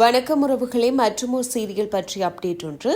வணக்கம் உறவுகளே மற்றும் ஒரு சீரியல் பற்றிய அப்டேட் ஒன்று.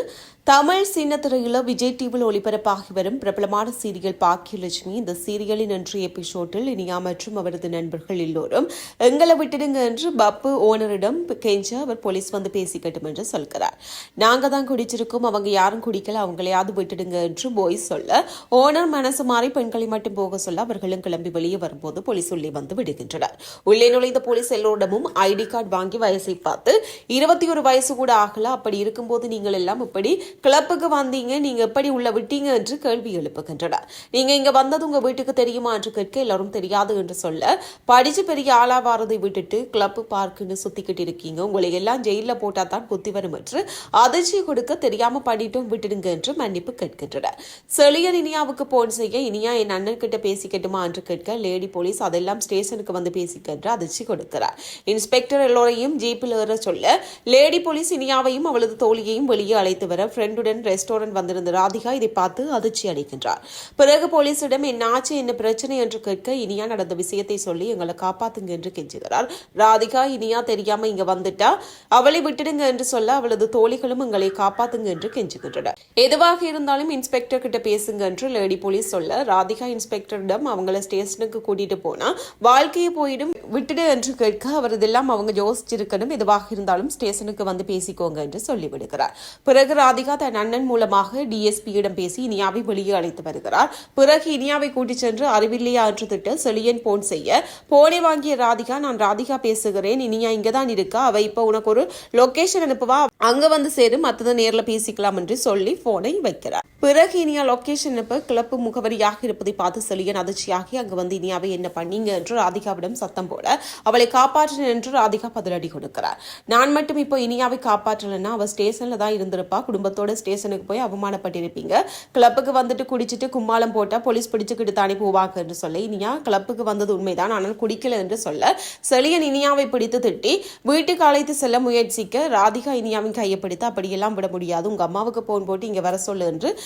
தமிழ் சின்னத்திரையில் விஜய் டிவியில் ஒளிபரப்பாகி வரும் பிரபலமான சீரியல் பாக்கியலட்சுமி. இந்த சீரியலின் இன்றைய எபிசோட்டில் இனியா மற்றும் அவரது நண்பர்கள் எல்லோரும் எங்களை விட்டுடுங்க என்று பப்பு ஓனரிடம் கெஞ்ச அவர் போலீஸ் வந்து பேசிக்கட்டும் என்று சொல்கிறார். நாங்க தான் குடிச்சிருக்கோம் அவங்க யாரும் குடிக்கல அவங்களையாவது விட்டுடுங்க என்று போய் சொல்ல ஓனர் மனசு மாறி பெண்களை மட்டும் போக சொல்ல அவர்களும் கிளம்பி வெளியே வரும்போது போலீஸ் உள்ளே வந்து விடுகின்றனர். உள்ளே நுழைந்த போலீஸ் எல்லோரிடமும் ஐடி கார்டு வாங்கி வயசை பார்த்து இருபத்தி ஒரு வயசு கூட ஆகல அப்படி இருக்கும்போது நீங்கள் எல்லாம் இப்படி கிளப்புக்கு வந்தீங்க நீங்க எப்படி உள்ள விட்டீங்க என்று கேள்வி எழுப்புகின்றனர் நீங்க இங்க வந்தது உங்க வீட்டுக்கு தெரியுமா என்று கேட்க எல்லாரும் தெரியாது என்று சொல்ல படிச்சு பெரிய ஆளாக வாரதை விட்டுட்டு கிளப்பு பார்க்குன்னு சுத்திக்கிட்டு இருக்கீங்க. உங்களை எல்லாம் ஜெயில போட்டா தான் புத்தி வரும் என்று அதிர்ச்சி கொடுக்க தெரியாம பண்ணிட்டும் விட்டுடுங்க என்று மன்னிப்பு கேட்கின்றனர் செழியன் இனியாவுக்கு போன் செய்ய இனியா என் அண்ணன் கிட்ட பேசிக்கட்டுமா என்று கேட்க லேடி போலீஸ் அதெல்லாம் ஸ்டேஷனுக்கு வந்து பேசிக்கின்ற அதிர்ச்சி கொடுக்கிறார். இன்ஸ்பெக்டர் எல்லோரையும் ஜீப்பில் ஏற சொல்ல லேடி போலீஸ் இனியாவையும் அவளது தோழியையும் வெளியே அழைத்து வர ஃப்ரெண்டுடன் ரெஸ்டாரண்ட் வந்திருந்த ராதிகா இதை பார்த்து அதிர்ச்சி அடைகின்றார். பிறகு போலீசிடம் என்ன ஆச்சு என்ன பிரச்சனை? என்று கேட்க இனியா நடந்த விஷயத்தை சொல்லி எங்களை காப்பாத்துங்க என்று கெஞ்சுகிறார் ராதிகா இனியா தெரியாம இங்க வந்துட்டா? அவளை விட்டுடுங்க என்று சொல்ல அவளது தோழிகளும் எங்களை காப்பாத்துங்க என்று கெஞ்சுகின்றனர். எதுவாக இருந்தாலும் இன்ஸ்பெக்டர் கிட்ட பேசுங்க என்று லேடி போலீஸ் சொல்ல ராதிகா இன்ஸ்பெக்டரிடம் அவங்கள ஸ்டேஷனுக்கு கூட்டிட்டு போனா வாழ்க்கையை போயிடும். விட்டுடு என்று கேட்க அவர் இதெல்லாம் அவங்க யோசிச்சிருக்கணும். எதுவாக இருந்தாலும் ஸ்டேஷனுக்கு வந்து பேசிக்கோங்க என்று சொல்லிவிடுகிறார். பிறகு ராதிகா தன் அண்ணன் மூலமாக டிஎஸ்பியிடம் பேசி இனியாவை வெளியே அழைத்து வருகிறார். பிறகு இனியாவை கூட்டிச் சென்று அறிவில்லையா என்று திட்ட செலியன் போன் செய்ய போனை வாங்கிய ராதிகா நான் ராதிகா பேசுகிறேன். இனியா இங்கதான் இருக்கா? அவ இப்ப உனக்கு ஒரு லொகேஷன் அனுப்புவா? அங்க வந்து சேரு மத்ததை நேர்ல பேசிக்கலாம் என்று சொல்லி போனை வைக்கிறார். பிறகு இனியா லொகேஷன் அனுப்ப கிளப்பு முகவரியாக இருப்பதை பார்த்து செலியன் அதிர்ச்சியாகி அங்கு வந்து இனியாவை என்ன பண்ணீங்க? என்று ராதிகாவிடம் சத்தம் போட அவளை காப்பாற்றினேன் என்று ராதிகா பதிலடி கொடுக்கிறார். நான் மட்டும் இப்போ இனியாவை காப்பாற்றலன்னா அவ ஸ்டேஷன்ல தான் இருந்திருப்பா. குடும்பத்தோட ஸ்டேஷனுக்கு போய் அவமானப்பட்டிருப்பீங்க. கிளப்புக்கு வந்துட்டு குடிச்சிட்டு கும்மாளம் போட்டா போலீஸ் பிடிச்சுக்கிட்டு தானே போவாங்க என்று சொல்ல இனியா கிளப்புக்கு வந்தது உண்மைதான். ஆனால் குடிக்கல என்று சொல்ல செலியன் இனியாவை பிடித்து திட்டி வீட்டுக்கு அழைத்து செல்ல முயற்சிக்க ராதிகா இனியாவின் கையை பிடித்து அப்படியெல்லாம் விட முடியாது. உங்க அம்மாவுக்கு போன் போட்டு இங்க வர சொல்லு என்று